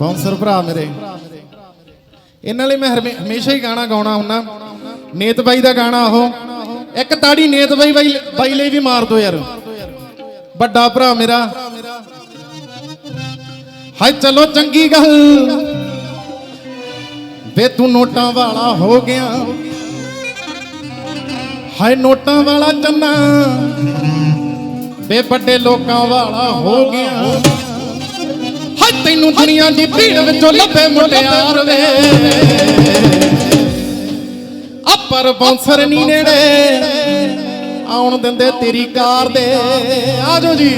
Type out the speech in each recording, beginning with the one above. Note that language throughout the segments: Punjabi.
ਬਾਉਂਸਰ ਭਰਾ ਮੇਰੇ। ਇਹਨਾਂ ਲਈ ਮੈਂ ਹਮੇਸ਼ਾ ਹੀ ਗਾਣਾ ਗਾਉਣਾ ਹੁੰਨਾ ਨੇਤ ਬਾਈ ਦਾ ਗਾਣਾ ਉਹ। ਇੱਕ ਤਾੜੀ ਨੇਤ ਬਾਈ ਬਾਈ ਲਈ ਵੀ ਮਾਰ ਦੋ ਯਾਰ। ਵੱਡਾ ਭਰਾ ਮੇਰਾ। ਹਾਏ ਚਲੋ ਚੰਗੀ ਗੱਲ। ਵੇ ਤੂੰ ਨੋਟਾਂ ਵਾਲਾ ਹੋ ਗਿਆ। ਹਾਏ ਨੋਟਾਂ ਵਾਲਾ ਚੰਨਾ। ਵੇ ਵੱਡੇ ਲੋਕਾਂ ਵਾਲਾ ਹੋ ਗਿਆ। ਹਾਏ, ਤੈਨੂੰ ਦੁਨੀਆ ਦੀ ਭੀੜ ਵਿੱਚੋਂ ਲੱਭੇ ਮੁਟਿਆਰ ਵੇ। ਆ ਪਰ ਬੌਂਸਰ ਨਹੀਂ ਨੇੜੇ, ਆਉਣ ਦਿੰਦੇ ਤੇਰੀ ਕਾਰ ਦੇ। ਆਜੋ ਜੀ।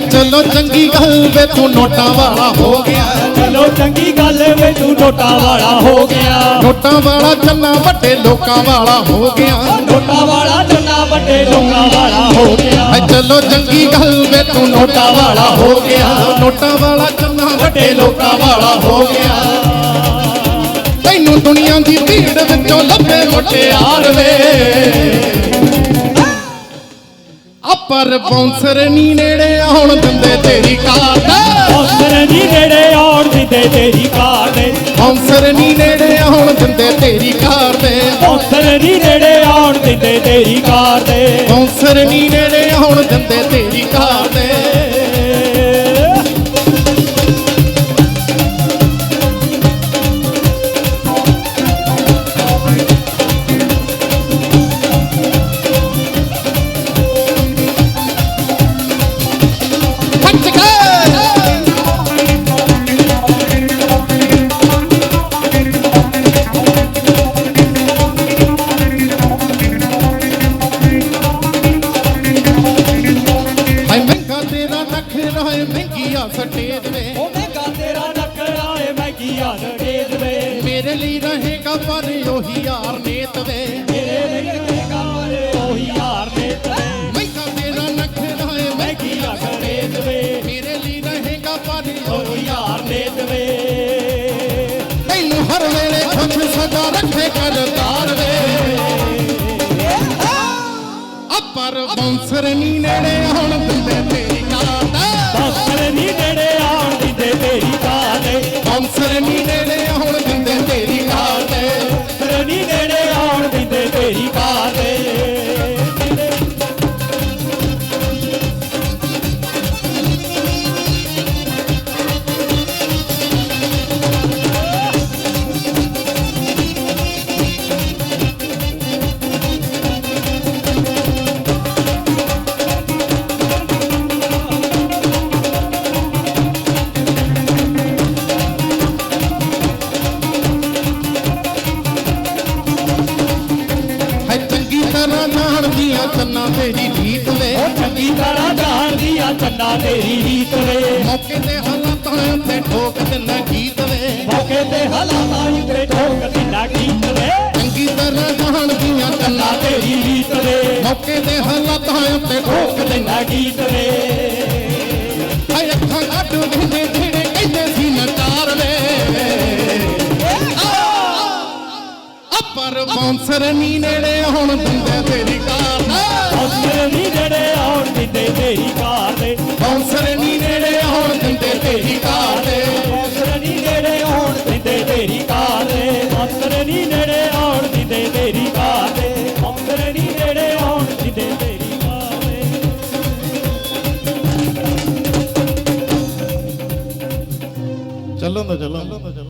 ਚਲੋ ਚੰਗੀ ਗੱਲ ਵੇ ਤੂੰ ਨੋਟਾਂ ਵਾਲਾ ਹੋ ਗਿਆ। ਚਲੋ ਚੰਗੀ ਗੱਲ ਵੇ ਤੂੰ ਨੋਟਾ ਵਾਲਾ ਹੋ ਗਿਆ। ਨੋਟਾਂ ਵਾਲਾ ਚੰਨਾ ਵੱਡੇ ਲੋਕਾਂ ਵਾਲਾ ਹੋ ਗਿਆ। ਨੋਟਾ ਵਾਲਾ ਚੰਨਾ ਵੱਡੇ ਲੋਕਾਂ ਵਾਲਾ ਹੋ ਗਿਆ। ਚਲੋ ਚੰਗੀ ਗੱਲ ਵੇ ਤੂੰ ਨੋਟਾਂ ਵਾਲਾ ਹੋ ਗਿਆ। ਨੋਟਾਂ ਵਾਲਾ ਚੰਨਾ ਵੱਡੇ ਲੋਕਾਂ ਵਾਲਾ ਹੋ ਗਿਆ। ਤੈਨੂੰ ਦੁਨੀਆ ਦੀ ਭੀੜ ਵਿੱਚੋਂ ਲੱਭੇ ਮੁਟਿਆਰ ਵੇ। ਪਰ ਬੌਂਸਰ ਨਹੀਂ ਨੇੜੇ ਆਉਣ ਦਿੰਦੇ ਤੇਰੀ ਕਾਰ ਦੇ ਹੌਸਰ ਨਹੀਂ ਨੇੜੇ ਆਉਣ ਦਿੰਦੇ ਤੇਰੀ ਕਾਰ ਦੇ ਬੌਂਸਰ ਨਹੀਂ ਨੇੜੇ ਆਉਣ ਦਿੰਦੇ ਤੇਰੀ ਕਾਰ ਦੇ ਹੌਸਰ ਨਹੀਂ ਨੇੜੇ ਆਉਣ ਦਿੰਦੇ ਤੇਰੀ ਕਾਰ ਦੇ ਬੌਂਸਰ ਨਹੀਂ ਨੇੜੇ ਆਉਣ ਦਿੰਦੇ ਤੇਰੀ ਕਾਰ ਦੇ ਸਟੇਜ ਵੇ ਉਹ ਮਹਿੰਗਾ ਤੇਰਾ ਨਖਰਾ ਏ ਮੈਂ ਕੀ ਯਾਦ ਡੇਜ ਵੇ ਮੇਰੇ ਲਈ ਰਹੇਗਾ ਪਰ ਉਹੀ ਯਾਰ ਨੇਤ ਵੇ। ਮੇਰੇ ਲਈ ਰਹੇਗਾ ਮਰੇ ਉਹੀ ਯਾਰ ਨੇ ਤੇਰੇ ਮੈਂ ਕੀ ਯਾਦ ਡੇਜ ਵੇ ਮੇਰੇ ਲਈ ਰਹੇਗਾ ਪਰ ਉਹ ਯਾਰ ਨੇ ਤੇਰੇ ਤੈਨੂੰ ਹਰ ਵੇਲੇ ਖੁਸ਼ ਸਦਾ ਰੱਖੇ ਕਰਤਾਰ ਵੇ। ਆ ਪਰ ਬੌਂਸਰ ਨਹੀਂ ਨੇੜੇ ਆਉਣ ਦਿੰਦੇ ਦਾ ਹੌਸਰ ਨਹੀਂ ਨੇੜੇ ਆਉਣ ਦਿੰਦੇ ਤੇਰੀ ਕਾਰ ਦੇ ਬੌਂਸਰ ਨਹੀਂ ਕੰਨਾਂ ਤੇਰੀ ਢੀਕ ਵੇ। ਉਹ ਚੰਗੀ ਤਰ੍ਹਾਂ ਜਾਣਦੀ ਆ ਚੰਨਾ ਤੇਰੀ ਰੀਤ ਵੇ। ਮੌਕੇ ਤੇ ਹਾਲਾਤਾਂ ਉੱਤੇ ਠੋਕ ਦਿੰਦਾ ਗੀਤ ਵੇ। ਮੌਕੇ ਤੇ ਹਾਲਾਤਾਂ ਉੱਤੇ ਠੋਕ ਦਿੰਦਾ ਗੀਤ ਵੇ। ਚੰਗੀ ਤਰ੍ਹਾਂ ਜਾਣਦੀਆਂ ਚੰਨਾ ਕੰਨਾਂ ਤੇਰੀ ਰੀਤ ਵੇ। ਮੌਕੇ ਤੇ ਹਾਲਾਤਾਂ ਉੱਤੇ ਠੋਕ ਦਿੰਦਾ ਗੀਤ ਵੇ। ਹਾਏ ਅੱਖਾਂ ਕੱਢ ਦਿੰਦੇ ਜਿਹੜੇ ਕਹਿੰਦੇ ਸੀ ਨਚਾਰ ਵੇ। ਆ। ਪਰ ਬੌਂਸਰ ਨਹੀਂ ਨੇੜੇ ਆਉਣ ਦਿੰਦੇ